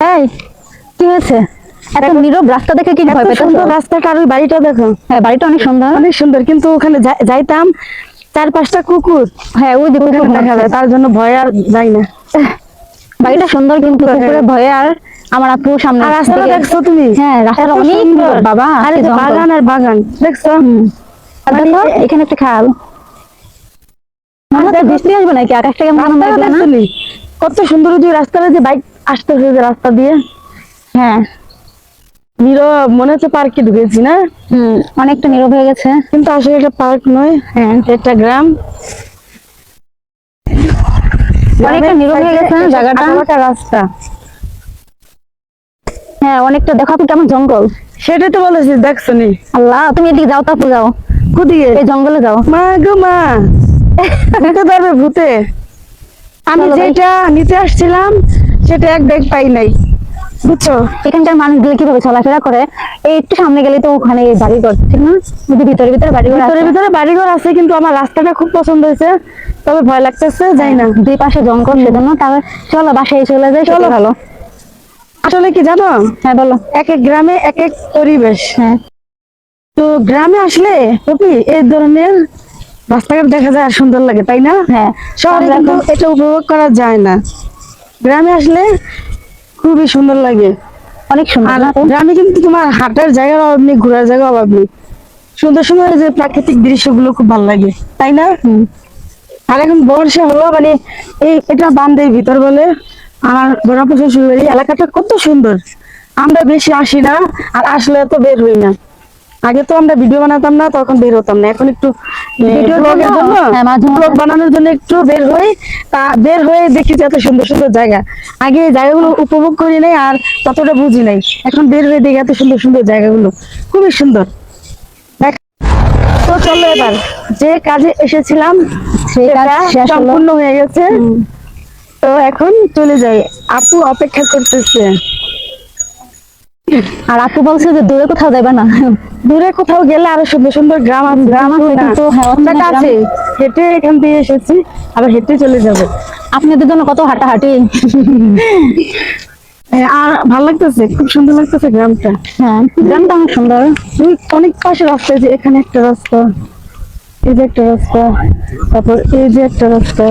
এই কি হয়েছে? এত নীরব রাস্তা দেখে কি ভয় পেতেছো? সুন্দর রাস্তাটা আর ওই বাড়িটা দেখো। হ্যাঁ বাড়িটা অনেক সুন্দর। অনেক সুন্দর কিন্তু ওখানে যাইতাম চার পাঁচটা কুকুর। হ্যাঁ ওই যে কুকুর দেখা যায় তার জন্য ভয় আর যাই না। বাড়িটা সুন্দর কিন্তু কুকুরের ভয়ে আর আমার আপু সামনে আর রাস্তাটা দেখছ তুমি? হ্যাঁ রাস্তাটা অনেক সুন্দর। বাবা আর। বাগান আর বাগান দেখছ? এখানে একটা খাল। মনে বৃষ্টি আসবে নাকি? আকাশটা কেমন? কত সুন্দর যে রাস্তাটা যে বাইক আসতেছে যে রাস্তা দিয়ে? হ্যাঁ। নীরব মনে হচ্ছে পার্কে ঢুকেছি না? হুম অনেকটা নীরব হয়ে গেছে। কিন্তু আসলে এটা পার্ক নয় হ্যাঁ। এটা গ্রাম। অনেকটা নীরব হয়ে গেছে জায়গাটা? রাস্তা। হ্যাঁ অনেকটা দেখো আপু কেমন জঙ্গল। সেটাই তো বলেছি দেখছ নি? আল্লাহ তুমি এদিকে যাও তারপর যাও। কুদিকে এই জঙ্গলে যাও। মা গো মা ভূতে ধরবে ভূতে। আমি যেটা নিতে আসছিলাম সেটা এক ব্যাগ পাই নাই। বুঝছ? এখানকার মানুষগুলো কীভাবে চলাফেরা করে? এই একটু সামনে গেলে তো ওখানে বাড়ি ঘর ঠিক না? ওই যে ভিতরে ভিতরে বাড়ি ঘর ভিতরে ভিতরে বাড়িঘর আছে কিন্তু আমার রাস্তাটা খুব পছন্দ হয়েছে। তবে ভয় লাগতেছে যাই না। দুই পাশে জঙ্গল সেজন্য তাহলে চলো বাসায় চলে যাই চলো। ভালো। আসলে কি জানো? হ্যাঁ বলো। এক এক গ্রামে এক এক পরিবেশ। হ্যাঁ। তো গ্রামে আসলে কপি এই ধরনের রাস্তাঘাট দেখা যায় আর সুন্দর লাগে তাই না? হ্যাঁ। শহরে কিন্তু এটা উপভোগ করা যায় না। গ্রামে আসলে খুবই সুন্দর লাগে। অনেক সুন্দর? গ্রামে কিন্তু তোমার হাঁটার জায়গার অভাব নেই ঘোরার জায়গার অভাব নেই। সুন্দর সুন্দর যে প্রাকৃতিক দৃশ্যগুলো খুব ভালো লাগে তাই না? আর এখন বর্ষা হলো মানে এই এটা বান্ধের ভিতর বলে আমার বড়াপুর শ্বশুর এই এলাকাটা কত সুন্দর। আমরা বেশি আসি না আর আসলে তো বের হই না। আগে তো আমরা ভিডিও বানাতাম না তখন বের হতাম না। এখন একটু ভিডিওর ব্লগের জন্য? জন্য হ্যাঁ। ব্লগ বানানোর জন্য একটু বের হই তা বের হয়ে দেখি যে এত সুন্দর সুন্দর জায়গা। আগে জায়গাগুলো উপভোগ করি নাই আর ততটা বুঝি নাই। এখন বের হয়ে দেখি এত সুন্দর সুন্দর জায়গাগুলো। খুবই সুন্দর। তো চলো এবার যে কাজে এসেছিলাম সেটা সম্পূর্ণ হয়ে গেছে। তো এখন চলে যাই। আপু অপেক্ষা করতেছে। আর আপু বলছে যে দূরে কোথাও যাবে না। দূরে কোথাও গেলে আরও সুন্দর সুন্দর গ্রাম গ্রাম আছে কিন্তু হ্যাঁ, আছে। হেঁটে এখান দিয়ে এসেছি আবার হেঁটে চলে যাবে। আপনাদের জন্য কত হাঁটাহাঁটি। আর ভালো লাগতেছে? খুব সুন্দর লাগতেছে গ্রামটা। হ্যাঁ গ্রামটা অনেক সুন্দর। অনেক পাশে রাস্তা যে এখানে একটা রাস্তা এই যে একটা রাস্তা তারপর এই যে একটা রাস্তা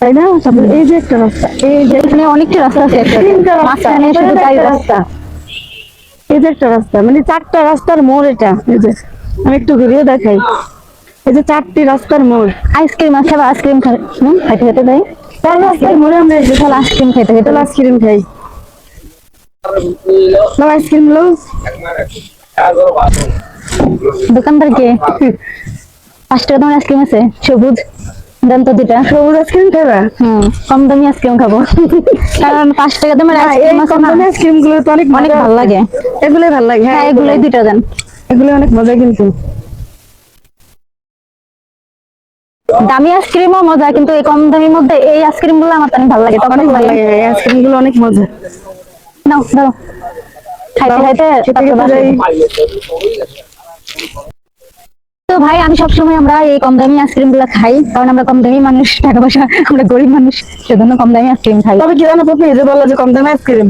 তাই না? তারপর এই যে একটা রাস্তা এই যে এখানে অনেকটা রাস্তা আছে একটা। রাস্তা মাঝখানে শুধু এখানে চারি একটা রাস্তা এই যে একটা রাস্তা মানে চারটা রাস্তার মোড় এটা, এই যে। আমি একটু ঘুরিয়ে দেখাই। এই যে চারটি রাস্তার মোড়। আইসক্রিম আছে বা আইসক্রিম খাইতে খেতে দেয় চার রাস্তার মোড়ে আমরা এসে তাহলে আইসক্রিম খাইতে খেতে আইসক্রিম খাই। আইসক্রিম লো। দোকানদার কে? পাঁচ টাকা দামের আইসক্রিম আছে? সবুজ? দেন তো দুটা সবুজ আইসক্রিম খাইবা? হুম কম দামি আইসক্রিম খাব। কারণ পাঁচ টাকা দামের আইসক্রিম আইসক্রিমগুলো তো অনেক অনেক ভালো লাগে। এগুলোই ভালো লাগে হ্যাঁ হ্যাঁ এগুলোই দুইটা দেন। এগুলো অনেক মজা কিন্তু। দামি আইসক্রিমও মজা কিন্তু এই কম দামির মধ্যে এই আইসক্রিমগুলো আমার অনেক ভালো লাগে। অনেক তখন ভালো লাগে এই আইসক্রিমগুলো অনেক মজা। নাও ধরো। খাইতে খাইতে তো ভাই আমি সবসময় আমরা এই কম দামি আইসক্রিমগুলো খাই কারণ আমরা কম দামি মানুষ টাকা পয়সা আমরা গরিব মানুষ সেজন্য কম দামি আইসক্রিম খাই। তবে কি জানো এই যে বলল যে কম দামি আইসক্রিম?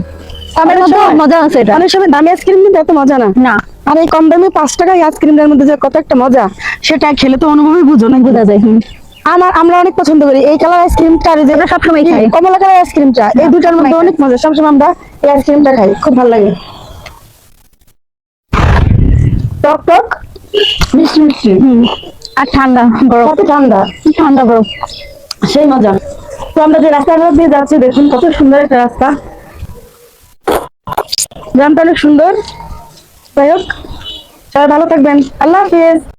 তাদের মধ্যে মজা আছে এটা। অনেক সময় দামি আইসক্রিম কিন্তু এত মজা না। না। আর এই কম দামি পাঁচ টাকায় আইসক্রিমের মধ্যে যে কত একটা মজা সেটা খেলে তো অনুভবই বুঝো না বোঝা যায়। আমার আমরা অনেক পছন্দ করি। এই কালার আইসক্রিমটা আর এই যে আমরা সবসময় খাই। কমলা কালার আইসক্রিমটা এই দুটার মধ্যে অনেক মজা। সবসময় আমরা এই আইসক্রিমটা খাই। খুব ভালো লাগে। টক টক? মিষ্টি মিষ্টি। হুম। আর ঠান্ডা গরম। কত ঠান্ডা? ঠান্ডা গরম? সেই মজা। তো আমরা যে রাস্তাঘাট দিয়ে যাচ্ছি দেখুন কত সুন্দর একটা রাস্তা। গ্রামটা অনেক সুন্দর। যাই হোক সবাই ভালো থাকবেন। আল্লাহ হাফিজ।